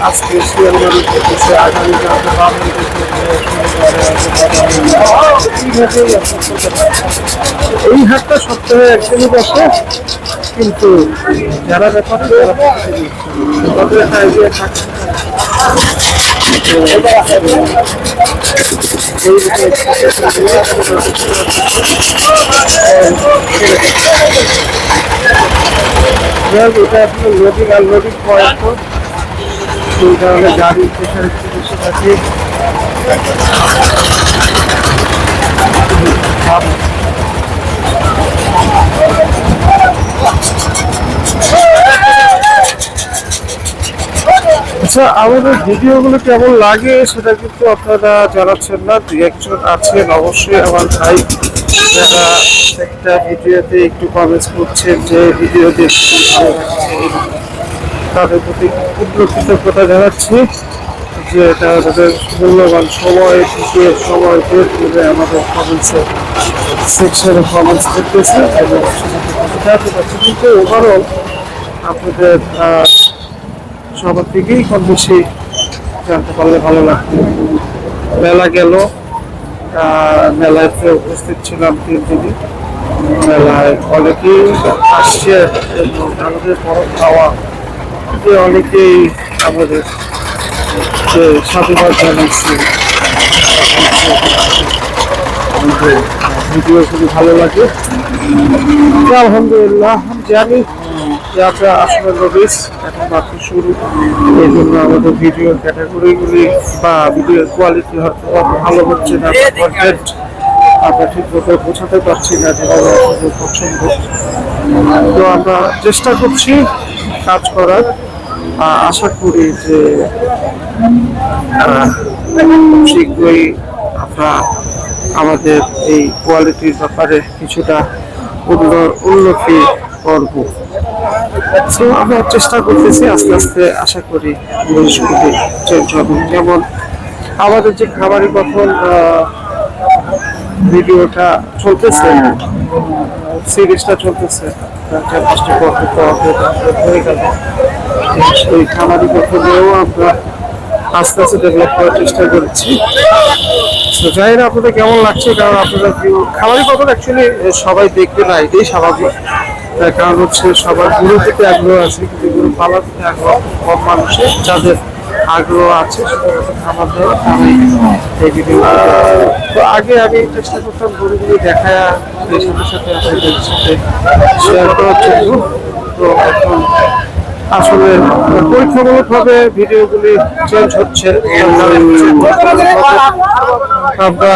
আজকে এই হাটটা সপ্তাহে একদিনই বসে কিন্তু যারা ব্যাপারে। তাদের idea থাকে। এটা আসলে লোডিং আর লোডিং পয়েন্ট। সেই কারণে গাড়ি সেখানে একটু বেশি আচ্ছা আমাদের ভিডিওগুলো কেমন লাগে সেটা কিন্তু আপনারা জানাচ্ছেন না দুই একজন আছেন, অবশ্যই আমার ভাই যারা একটা ভিডিওতে একটু কমেন্টস করছেন যে ভিডিও। তাদের প্রতি ক্ষুদ্র কৃতজ্ঞতা জানাচ্ছি যে তাদের মূল্যবান সময় থেকে সময় বের করে আমাদের কমেন্টসে সেকশনে কমেন্টস করতেছে এবং কিন্তু ওভারঅল আপনাদের সবার থেকেই কম বেশি জানতে পারলে ভালো লাগতো। মেলা গেল মেলায় উপস্থিত ছিলাম তিন দিনই মেলায় অনেকেই আসছে, আমাদের বড় খাওয়া। যে অনেকেই আমাদের যে সাধুবাদ জানাচ্ছি ভিডিও খুবই ভালো লাগে আলহামদুলিল্লাহ জানি যে আমরা আসলে নবিস এখন মাত্র শুরু। এই জন্য আমাদের ভিডিও ক্যাটাগরিগুলি বা ভিডিও কোয়ালিটি হয়তো ভালো হচ্ছে না কন্টেন্ট আমরা ঠিক মতো বোঝাতে পারছি না যেভাবে আপনাদের পছন্দ। তো আমরা চেষ্টা করছি কাজ করার। আশা করি যে শীঘ্রই আমরা আমাদের এই কোয়ালিটির ব্যাপারে কিছুটা উন্ন- উন্নতি করব। তো আমরা চেষ্টা করতেছি আস্তে আস্তে আশা করি জিনিসগুলি চেঞ্জ হবে। যেমন আমাদের যে খাবারের কথন ভিডিওটা চলতেছে সিরিজটা চলতেছে চার পাঁচটা পর্ব হয়ে গেল। সেই খামারি কথনেও আমরা আস্তে আস্তে ডেভেলপ করার চেষ্টা করছি। তো জানি না আপনাদের কেমন লাগছে? কারণ আপনারা খামারি কথন অ্যাকচুয়ালি সবাই দেখবে না এটাই স্বাভাবিক। তার কারণ হচ্ছে সবার গুরু থেকে আগ্রহ আছে, কিন্তু গুরু পালার থেকে আগ্রহ কম মানুষের যাদের আগ্রহ আছে খাবার দেওয়া আমি এই ভিডিও তো আগে আমি চেষ্টা করতাম গরুগুলি দেখায় দেশের সাথে সাথে আপনাদের সাথে শেয়ার করার জন্য। তো এখন আসলে পরীক্ষামূলকভাবে ভিডিওগুলি চেঞ্জ হচ্ছে। আমরা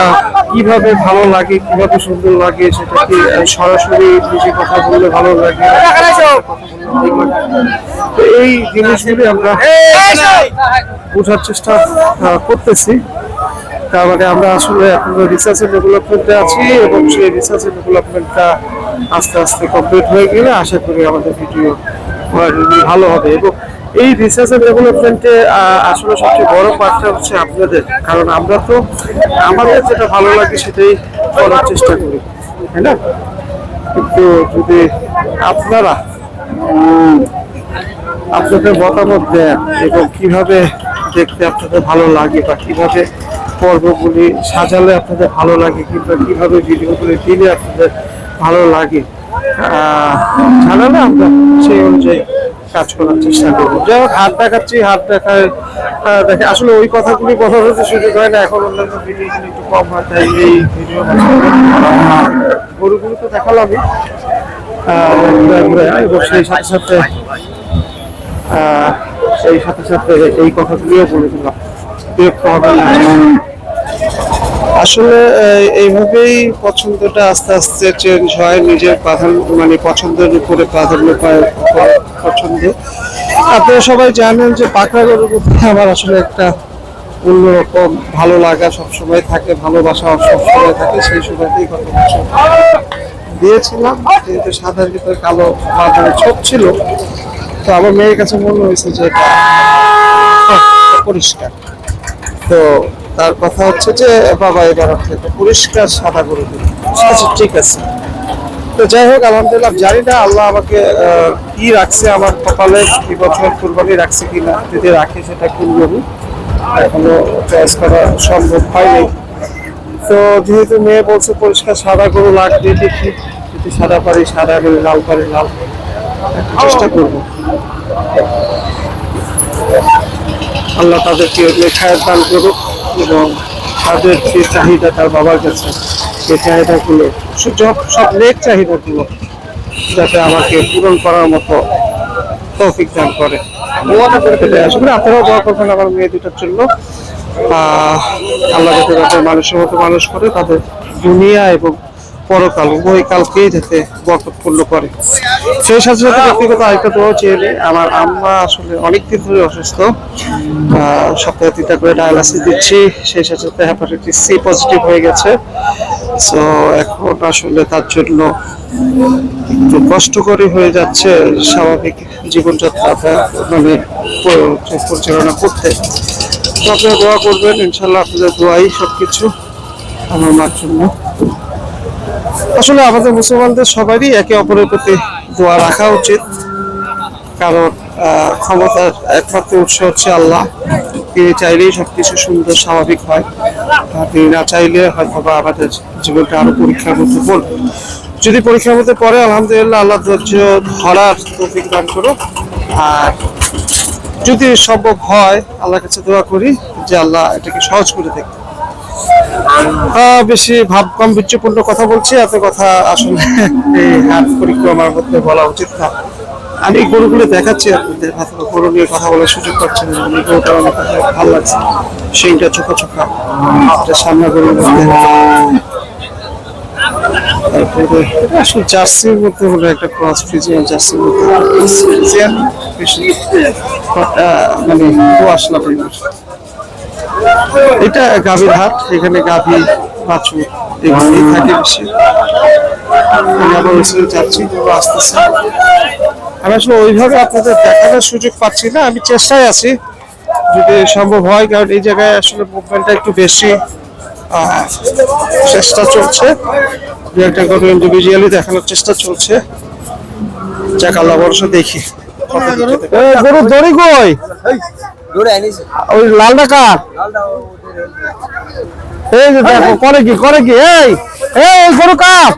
কীভাবে ভালো লাগে, কীভাবে সুন্দর লাগে, সেটা কি সরাসরি নিজে কথা বললে ভালো লাগে? তো এই জিনিসগুলি আমরা বোঝার চেষ্টা করতেছি। তার মানে আমরা আসলে আমরা রিসার্চ এন্ড ডেভেলপমেন্টে আছি এবং সেই রিসার্চ এন্ড ডেভেলপমেন্টটা আস্তে আস্তে কমপ্লিট হয়ে গেলে আশা করি আমাদের ভিডিও ভালো হবে। এবং এই রিসার্চ ডেভেলপমেন্টে আসলে সবচেয়ে বড় পার্টটা হচ্ছে আপনাদের। কারণ আমরা তো, আমাদের যেটা ভালো লাগে সেটাই করার চেষ্টা করি। তাই না? কিন্তু যদি আপনারা আপনাদের মতামত দেন এবং কীভাবে দেখতে আপনাদের ভালো লাগে বা কীভাবে পর্বগুলি সাজালে আপনাদের ভালো লাগে কিংবা কীভাবে ভিডিওগুলি দিলে আপনাদের ভালো লাগে জানালে আমরা সেই অনুযায়ী কাজ করার চেষ্টা করব। যাই হোক, হাত দেখাচ্ছি, হাত দেখায় দেখে আসলে ওই কথাগুলি কথা বলতে সুযোগ হয় না, এখন অন্যান্য ভিডিওগুলি একটু কম হয়, তাই এই ভিডিও গরুগুলো তো দেখালামই। এবং সেই সাথে সাথে সেই সাথে সাথে এই কথাগুলিও বলে দিলাম। বিরক্ত হবে আসলে এইভাবেই পছন্দটা আস্তে আস্তে চেঞ্জ হয় নিজের প্রাধান্য মানে পছন্দের উপরে প্রাধান্য পায়, পছন্দ। আপনারা সবাই জানেন যে পাকড়া গরুর প্রতি আমার আসলে একটা অন্যরকম ভালো লাগা সবসময় থাকে, ভালোবাসা সবসময় থাকে, সেই সময়তেই গত বছর দিয়েছিলাম, যেহেতু সাদার ভিতরে কালো মাঝারে ছোপ ছিল। তো আমার মেয়ের কাছে মনে হয়েছে যে এটা পরিষ্কার। তো তার কথা হচ্ছে যে, বাবা আপনি একটা পরিষ্কার সাদা করে দিন আচ্ছা ঠিক আছে। তো যাই হোক, আলহামদুলিল্লাহ, জানি না আল্লাহ আমাকে কি রাখছে আমার কপালে, কি বছর কুরবানি রাখছে কি না যদি রাখে সেটা আমি। এখনও চয়েস করা সম্ভব হয়নি। তো যেহেতু মেয়ে বলছে পরিষ্কার সাদা গরু লাগবে দেখি, যদি সাদা পারি, সাদা এবং লাল পারি, লাল চেষ্টা করব। আল্লাহ তাদেরকে লেখায় দান করুক। এবং তাদের যে চাহিদা তার বাবার কাছে সেই চাহিদাগুলো সব সব লেখ চাহিদাগুলো যাতে আমাকে পূরণ করার মতো তৌফিক দান করে। এটাই আসলে আপনারাও দোয়া করবেন আমার মেয়ে দুটার জন্য। আহ, আল্লাহ যাতে তাদের মানুষের মতো মানুষ করে তাদের দুনিয়া এবং পরকাল উভয় কালকেই যাতে বরকতপূর্ণ করে। সেই সাথে সাথে ব্যক্তিগত আরেকটা দোয়া চেয়ে। আমার আম্মা আসলে অনেকদিন ধরে অসুস্থ। সপ্তাহে তিনটা করে ডায়ালাসিস দিচ্ছি। সেই সাথে সাথে হ্যাপাটাইটিস সি পজিটিভ হয়ে গেছে। সো এখন আসলে তার জন্য একটু কষ্টকরই হয়ে যাচ্ছে স্বাভাবিক জীবনযাত্রা মানে পরিচালনা করতে। তো আপনারা দোয়া করবেন। ইনশাল্লাহ আপনাদের দোয়াই সব কিছু আমার মার জন্য। আসলে আমাদের মুসলমানদের সবারই একে অপরের প্রতি দোয়া রাখা উচিত। কারণ ক্ষমতার একমাত্র উৎস হচ্ছে আল্লাহ। তিনি চাইলেই সবকিছু সুন্দর, স্বাভাবিক হয়। তিনি না চাইলে হয়তো বা আমাদের জীবনটা আরও পরীক্ষার মধ্যে পড়বে। যদি পরীক্ষার মধ্যে পড়ে, আলহামদুলিল্লাহ আল্লাহ ধৈর্য ধরার তৌফিক দান করুক। আর যদি সম্ভব হয়, আল্লাহর কাছে দোয়া করি যে আল্লাহ এটাকে সহজ করে দেখতে বেশি ভাব গাম্ভীর্যপূর্ণ কথা বলছি, এত কথা আসলে এই হাট পরিক্রমার মধ্যে বলা উচিত না। আমি গরুগুলো দেখাচ্ছি আপনাদের হাতে গরু নিয়ে কথা বলার সুযোগ পাচ্ছেন গরুটা কাছে ভালো লাগছে। সেইটা চোখা চোখা এটা সামনে গরুর মধ্যে। তারপরে আসলে মধ্যে হলো একটা জার্সির মানে লাগাইবার এটা গাভীর হাট এখানে গাভী বাছুর এগুলোই থাকে বেশি। আমি আবার ওই সাইডে যাচ্ছি আসতেছে। আমি আসলে ওইভাবে আপনাদের দেখানোর সুযোগ পাচ্ছি না আমি চেষ্টায় আছি যদি সম্ভব হয় কারণ এই জায়গায় আসলে মুভমেন্টটা একটু বেশি চেষ্টা চলছে। দু একটা গরু ইন্ডিভিজুয়ালি দেখানোর চেষ্টা চলছে। যাক আল্লাহ দেখি। গরু দড়ি কই? ওই লালটা কার এই যে দেখো করে কি করে কি? এই এই গরু কাপ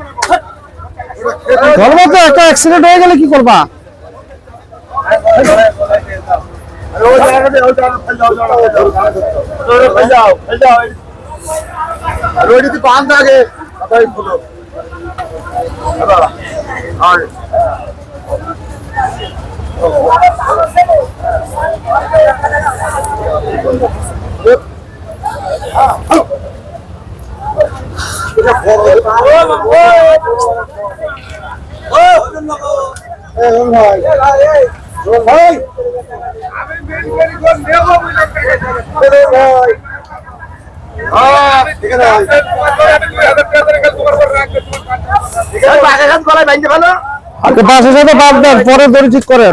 ধরবো তো একটা অ্যাক্সিডেন্ট হয়ে গেলে কি করবা? রোডি আর পাশের সাথে বাদ পরে দড়ি ঠিক করেন।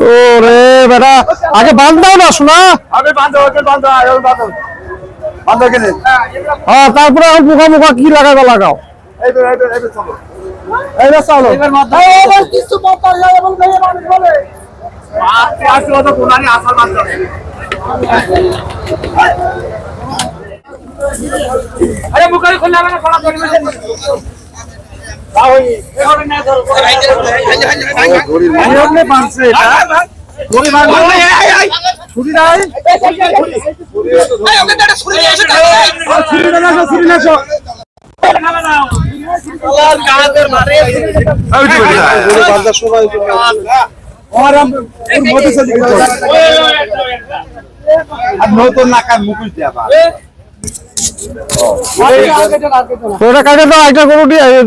ও রে বেটা আগে বাঁধ দাও না শোনা হ্যাঁ তারপরে এখন মুখা মুখা কি লাগাবে লাগাও। এইটা চলো। নিয়মে সময় নতুন নাকার মুকুল দেওয়া ওটা কাটে তো একটা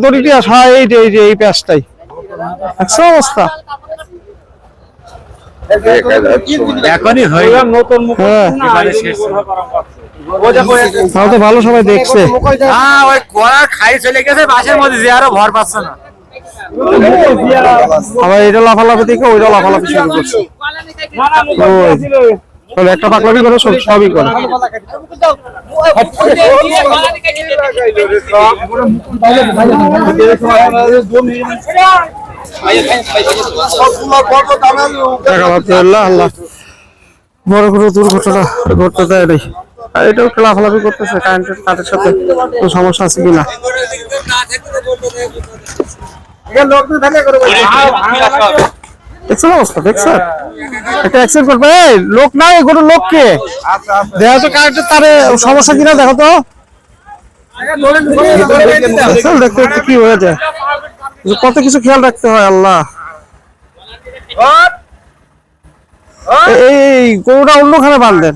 দড়িটি আস হ্যাঁ এই যে এই যে এই প্যাঁচটাই। একশো অবস্থা। এখনই হয়ে নতুন হ্যাঁ। তাও তো ভালো সবাই দেখছে। হ্যাঁ ওই খাই চলে গেছে বাসের মধ্যে যে আরও ভর পাচ্ছে না। আবার এটা লাফালাফি দেখে ওইটা লাফালাফি শুরু করছে। তাহলে একটা পাকলামি করে সব সবই করে। আল্লাহ বড় কোনো দুর্ঘটনা ঘটতে দেয় নেই। আর এটাও একটু লাফালাফি করতেছে কারেন্টের কাঠের সাথে কোনো সমস্যা আছে কিনা? করবে। এই, লোক তারে সমস্যা কিনা, দেখো তো। দেখতে দেখতে কি হয়ে কত কিছু খেয়াল রাখতে হয়, আল্লাহ। এই- গরুটা অন্যখানে বাঁধলেন।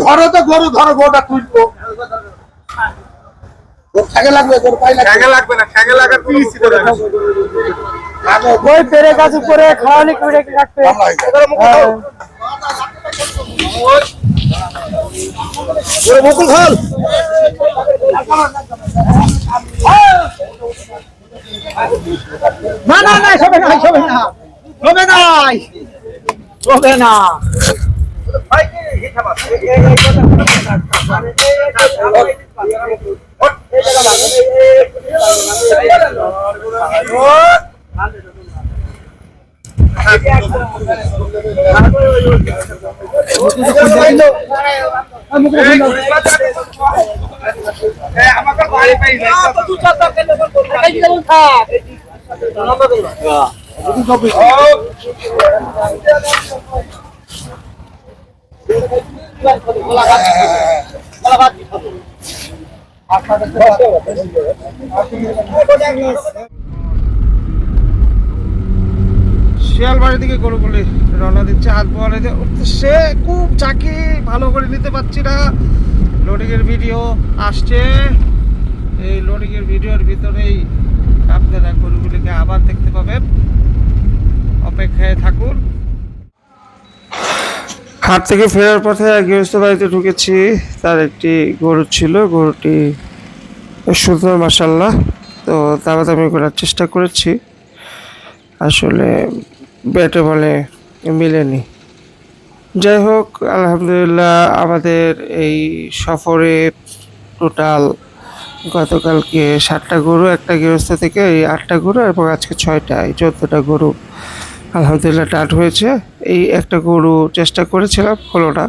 ধরো তো গরু ধরো গরুটা তুলবো। ঠেকে লাগবে ঠেকে না ঠেকে লাগা পিছি করে ওই পেরে গাছ উপরে খাওয়ানি করে রাখতে মুকুল খোল না না না সবে না সবে না। সবে নাই সবে না। আমাকে বাড়ি পাই শিয়ালবাড়ি থেকে গরুগুলি রওনা দিচ্ছে হাত বোয়ালে সে খুব চাকি ভালো করে নিতে পারছি না। লোডিং এর ভিডিও আসছে। এই লোডিং এর ভিডিওর ভিতরেই আপনারা গরুগুলিকে আবার দেখতে পাবেন। অপেক্ষায় থাকুন। হাট থেকে ফেরার পথে গৃহস্থ বাড়িতে ঢুকেছি। তার একটি গরু ছিল। গরুটি সুন্দর মাসাল্লাহ তো দামাদামি করার চেষ্টা করেছি। আসলে ব্যাটে বলে মিলেনি। যাই হোক, আলহামদুলিল্লাহ আমাদের এই সফরে টোটাল গতকালকে সাতটা গরু, একটা গৃহস্থ থেকে এই আটটা গরু এবং আজকে ছয়টা, এই চোদ্দোটা গরু আলহামদুলিল্লাহ টাট হয়েছে। এই একটা গরু চেষ্টা করেছিলাম, হলো না।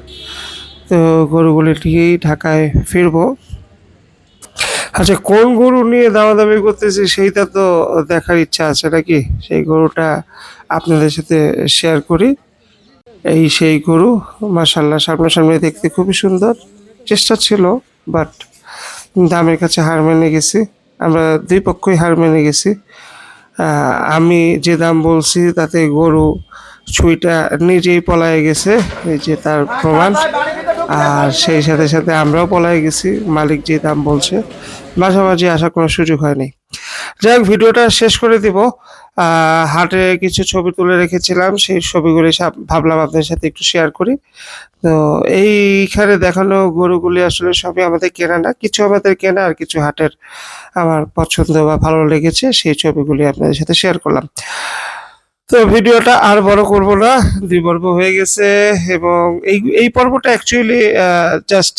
তো গরুগুলি নিয়েই ঢাকায় ফিরবো। আচ্ছা কোন গরু নিয়ে দামাদামি করতেছি সেইটা তো দেখার ইচ্ছা আছে নাকি? সেই গরুটা আপনাদের সাথে শেয়ার করি। এই সেই গরু মাসাল্লাহ সামনাসামনি দেখতে খুবই সুন্দর। চেষ্টা ছিল বাট দামের কাছে হার মেনে গেছি। আমরা দুই পক্ষই হার মেনে গেছি। আমি যে দাম বলছি, তাতে গরু ছুঁইটা নিজেই পলায় গেছে, এই যে তার প্রমাণ। আর সেই সাথে সাথে আমরাও পলায় গেছি, মালিক যে দাম বলছে। মাঝামাঝি আসার কোনো সুযোগ হয়নি। যাই হোক, ভিডিওটা শেষ করে দিব। হাটে কিছু ছবি তুলে রেখেছিলাম, সেই ছবিগুলি ভাবলাম আপনাদের সাথে একটু শেয়ার করি। তো এইখানে দেখানো গরুগুলি আসলে সবই আমাদের কেনা না, কিছু আমাদের কেনা আর কিছু হাটের আমার পছন্দ বা ভালো লেগেছে, সেই ছবিগুলি আপনাদের সাথে শেয়ার করলাম। তো ভিডিওটা আর বড় করব না, দুই পর্ব হয়ে গেছে এবং এই এই পর্বটা অ্যাকচুয়ালি জাস্ট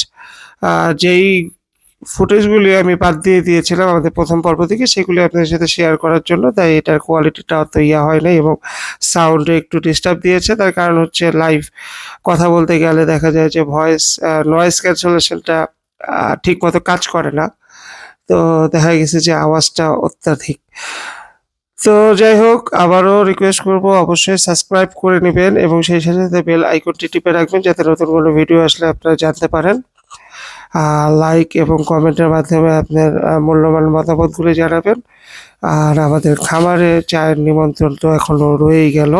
যেই ফুটেজগুলি আমি বাদ দিয়ে দিয়েছিলাম আমাদের প্রথম পর্ব থেকে, সেগুলি আপনাদের সাথে শেয়ার করার জন্য, তাই এটার কোয়ালিটিটা অত ইয়া হয় নাই এবং সাউন্ডে একটু ডিস্টার্ব দিয়েছে। তার কারণ হচ্ছে লাইভ কথা বলতে গেলে দেখা যায় যে ভয়েস নয়েস ক্যান্সেলেশনটা ঠিক মতো কাজ করে না। তো দেখা গেছে যে আওয়াজটা অত্যাধিক। তো যাই হোক, আবারও রিকোয়েস্ট করব, অবশ্যই সাবস্ক্রাইব করে নেবেন এবং সেই সাথে বেল আইকনটি টিপে রাখবেন, যাতে নতুন কোনো ভিডিও আসলে আপনারা জানতে পারেন। লাইক এবং কমেন্টের মাধ্যমে আপনার মূল্যবান মতামতগুলি জানাবেন। আর আমাদের খামারে চায়ের নিমন্ত্রণ তো এখনও রয়েই গেল।